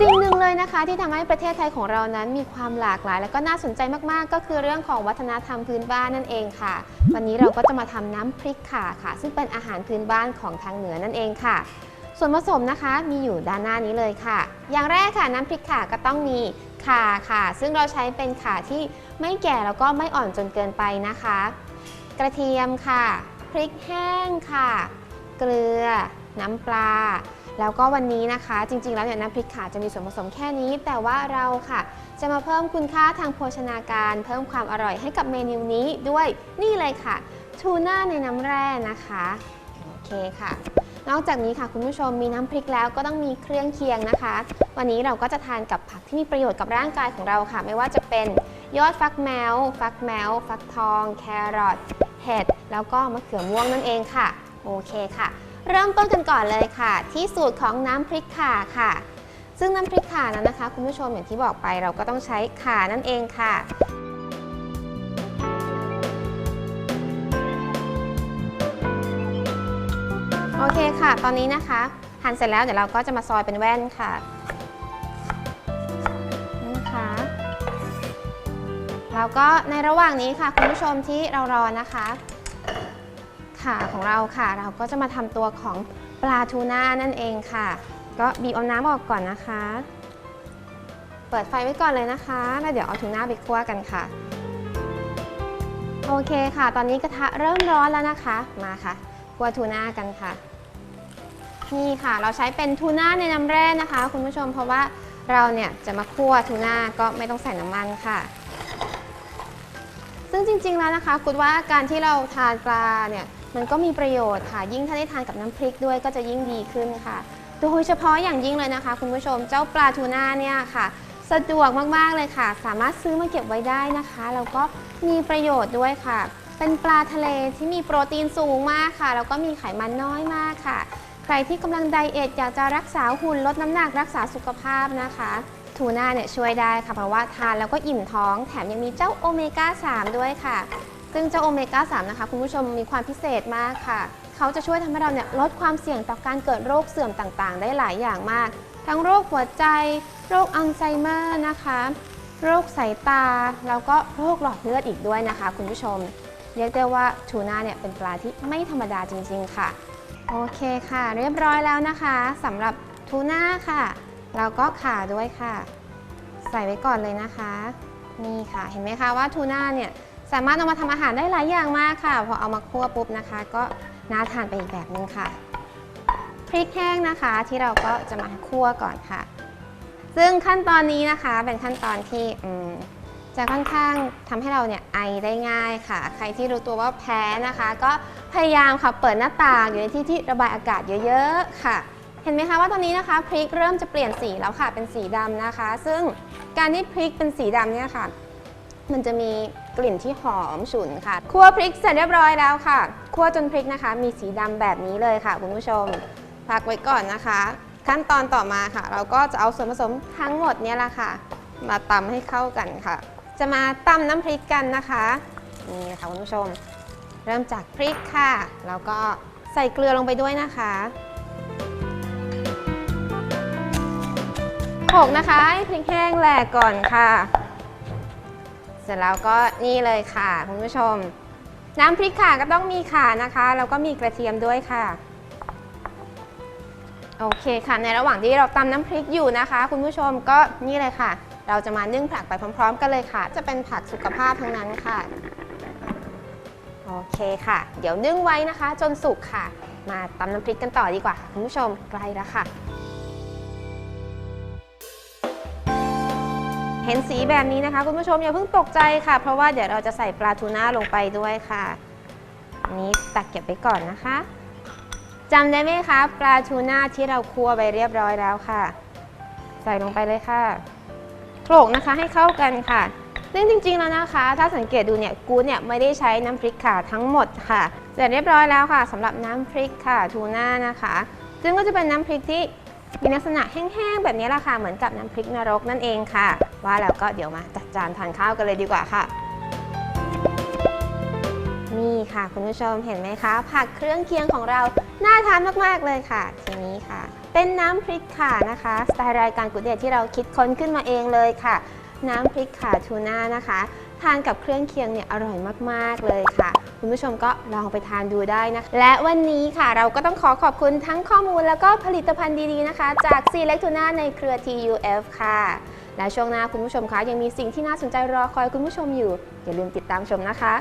สิ่งหนึ่งเลยนะคะที่ทำให้ประเทศไทยของเรานั้นมีความหลากหลาย และก็น่าสนใจมากๆ ก็คือเรื่องของวัฒนธรรมพื้นบ้านนั่นเองค่ะ วันนี้เราก็จะมาทำน้ำพริกข่าค่ะ ซึ่งเป็นอาหารพื้นบ้านของทางเหนือนั่นเองค่ะ ส่วนผสมนะคะมีอยู่ด้านหน้านี้เลยค่ะ อย่างแรกค่ะน้ำพริกข่าก็ต้องมีข่าค่ะ ซึ่งเราใช้เป็นข่าที่ไม่แก่แล้วก็ไม่อ่อนจนเกินไปนะคะ กระเทียมค่ะ พริกแห้งค่ะ เกลือ น้ำปลา แล้วก็วันนี้นะคะ จริง ๆ แล้วเนี่ยน้ำพริกขาจะมีส่วนผสมแค่นี้ แต่ว่าเราค่ะ จะมาเพิ่มคุณค่าทางโภชนาการ เพิ่มความอร่อยให้กับเมนูนี้ด้วยนี่เลยค่ะทูน่าในน้ำแร่นะคะโอเคค่ะ นอกจากนี้ค่ะคุณผู้ชมมีน้ำพริกแล้วก็ต้องมีเครื่องเคียงนะคะ วันนี้เราก็จะทานกับผักที่มีประโยชน์กับร่างกายของเราค่ะ ไม่ว่าจะเป็นยอดฟักแมว ฟักแมว ฟักทอง แครอทเห็ดแล้วก็มะเขือม่วงนั่นเองค่ะ โอเคค่ะ เริ่มต้นกันก่อนเลยค่ะ ที่สูตรของน้ำพริกข่าค่ะ ซึ่งน้ำพริกข่านั้นนะคะ คุณผู้ชมอย่างที่บอกไปเราก็ต้องใช้ข่านั่นเองค่ะโอเคค่ะ ตอนนี้นะคะหั่นเสร็จแล้วเดี๋ยวเราก็จะมาซอยเป็นแว่นค่ะนะคะแล้วก็ในระหว่างนี้ค่ะ คุณผู้ชมที่เรารอนะคะ ขาของเราค่ะ เราก็จะมาทำตัวของปลาทูน่านั่นเองค่ะ ก็บีบเอาน้ำออกก่อนนะคะ เปิดไฟไว้ก่อนเลยนะคะ แล้วเดี๋ยวเอาทูน่าไปคั่วกันค่ะ โอเคค่ะ ตอนนี้กระทะเริ่มร้อนแล้วนะคะ มาค่ะคั่วทูน่ากันค่ะ นี่ค่ะ เราใช้เป็นทูน่าในน้ำแร่นะคะ คุณผู้ชม เพราะว่าเราเนี่ยจะมาคั่วทูน่าก็ไม่ต้องใส่น้ำมันค่ะซึ่งจริงๆแล้วนะคะคุณว่าการที่เราทานปลาเนี่ย มันก็มีประโยชน์ค่ะ ยิ่งถ้าได้ทานกับน้ำพริกด้วยก็จะยิ่งดีขึ้นค่ะ โดยเฉพาะอย่างยิ่งเลยนะคะ คุณผู้ชมเจ้าปลาทูน่าเนี่ยค่ะ สะดวกมากๆเลยค่ะ สามารถซื้อมาเก็บไว้ได้นะคะแล้วก็มีประโยชน์ด้วยค่ะ เป็นปลาทะเลที่มีโปรตีนสูงมากค่ะแล้วก็มีไขมันน้อยมากค่ะ ใครที่กำลังไดเอทอยากจะรักษาหุ่นลดน้ำหนักรักษาสุขภาพนะคะทูน่าเนี่ยช่วยได้ค่ะเพราะว่าทานแล้วก็อิ่มท้องแถมยังมีเจ้าโอเมก้า 3 ด้วยค่ะ ซึ่งเจ้าโอเมก้า3นะคะคุณผู้ชมมีความพิเศษมากค่ะ เขาจะช่วยทำให้เราเนี่ยลดความเสี่ยงต่อการเกิดโรคเสื่อมต่างๆ ได้หลายอย่างมาก ทั้งโรคหัวใจ โรคอัลไซเมอร์นะคะ โรคสายตา แล้วก็โรคหลอดเลือดอีกด้วยนะคะ คุณผู้ชม เรียกได้ว่าทูน่าเนี่ยเป็นปลาที่ไม่ธรรมดาจริง ๆ ค่ะ โอเคค่ะ เรียบร้อยแล้วนะคะสำหรับทูน่าค่ะ แล้วก็ขาด้วยค่ะ ใส่ไว้ก่อนเลยนะคะ นี่ค่ะ เห็นไหมคะว่าทูน่าเนี่ย สามารถเอามาทำอาหารได้หลายอย่างมากค่ะ พอเอามาคั่วปุ๊บนะคะ ก็น่าทานไปอีกแบบนึงค่ะ พริกแห้งนะคะที่เราก็จะมาคั่วก่อนค่ะ ซึ่งขั้นตอนนี้นะคะเป็นขั้นตอนที่จะค่อนข้างทำให้เราเนี่ยไอได้ง่ายค่ะ ใครที่รู้ตัวว่าแพ้นะคะ ก็พยายามค่ะเปิดหน้าต่างอยู่ในที่ที่ระบายอากาศเยอะๆค่ะ เห็นไหมคะว่าตอนนี้นะคะพริกเริ่มจะเปลี่ยนสีแล้วค่ะเป็นสีดำนะคะ ซึ่งการที่พริกเป็นสีดำเนี่ยค่ะ มันจะมีกลิ่นที่หอมฉุนค่ะ คั่วพริกเสร็จเรียบร้อยแล้วค่ะ คั่วจนพริกนะคะ มีสีดำแบบนี้เลยค่ะคุณผู้ชม พักไว้ก่อนนะคะ ขั้นตอนต่อมาค่ะ เราก็จะเอาส่วนผสมทั้งหมดเนี่ยแหละค่ะ มาตำให้เข้ากันค่ะ จะมาตำน้ำพริกกันนะคะ นี่นะคะคุณผู้ชม เริ่มจากพริกค่ะ แล้วก็ใส่เกลือลงไปด้วยนะคะโขกนะคะให้พริกแห้งแหลกก่อนค่ะ สร็จแล้วก็นี่เลยค่ะคุณผู้ชม น้ำพริกข่าก็ต้องมีข่านะคะแล้วก็มีกระเทียมด้วยค่ะ โอเคค่ะ ในระหว่างที่เราตำน้ำพริกอยู่นะคะ คุณผู้ชมก็นี่เลยค่ะ เราจะมานึ่งผักไปพร้อม ๆ กันเลยค่ะ จะเป็นผักสุขภาพทั้งนั้นค่ะโอเคค่ะ เดี๋ยวนึ่งไว้นะคะ จนสุกค่ะ มาตำน้ำพริกกันต่อดีกว่า คุณผู้ชมใกล้แล้วค่ะ เห็นสีแบบนี้นะคะคุณผู้ชมอย่าเพิ่งตกใจค่ะ เพราะว่าเดี๋ยวเราจะใส่ปลาทูน่าลงไปด้วยค่ะอันนี้ตักเก็บไว้ก่อนนะคะจำได้ไหมคะปลาทูน่าที่เราคั่วไปเรียบร้อยแล้วค่ะ ใส่ลงไปเลยค่ะโขลกนะคะให้เข้ากันค่ะซึ่งจริงๆแล้วนะคะ ถ้าสังเกตดูเนี่ยกู๊ดเนี่ยไม่ได้ใช้น้ำพริกข่าทั้งหมดค่ะเสร็จเรียบร้อยแล้วค่ะสำหรับน้ำพริกค่ะทูน่านะคะ ซึ่งก็จะเป็นน้ำพริกที่ มีลักษณะแห้งๆ แบบนี้แหละค่ะ เหมือนกับน้ำพริกนรกนั่นเองค่ะ ว่าแล้วก็เดี๋ยวมาจัดจานทานข้าวกันเลยดีกว่าค่ะ นี่ค่ะคุณผู้ชมเห็นไหมคะ ผักเครื่องเคียงของเราน่าทานมากๆเลยค่ะ ทีนี้ค่ะ เป็นน้ำพริกค่ะนะคะ สไตล์รายการกุดเดทที่เราคิดค้นขึ้นมาเองเลยค่ะ น้ำพริกข่าทูน่านะคะ ทานกับเครื่องเคียงเนี่ยอร่อยมากๆเลยค่ะ คุณผู้ชมก็ลองไปทานดูได้นะคะและวันนี้ค่ะเราก็ต้องขอขอบคุณทั้งข้อมูลแล้วก็ผลิตภัณฑ์ดีๆนะคะ จากซีเล็กทูน่าในเครือ TUF ค่ะ และช่วงหน้าคุณผู้ชมคะยังมีสิ่งที่น่าสนใจรอคอยคุณผู้ชมอยู่ อย่าลืมติดตามชมนะคะ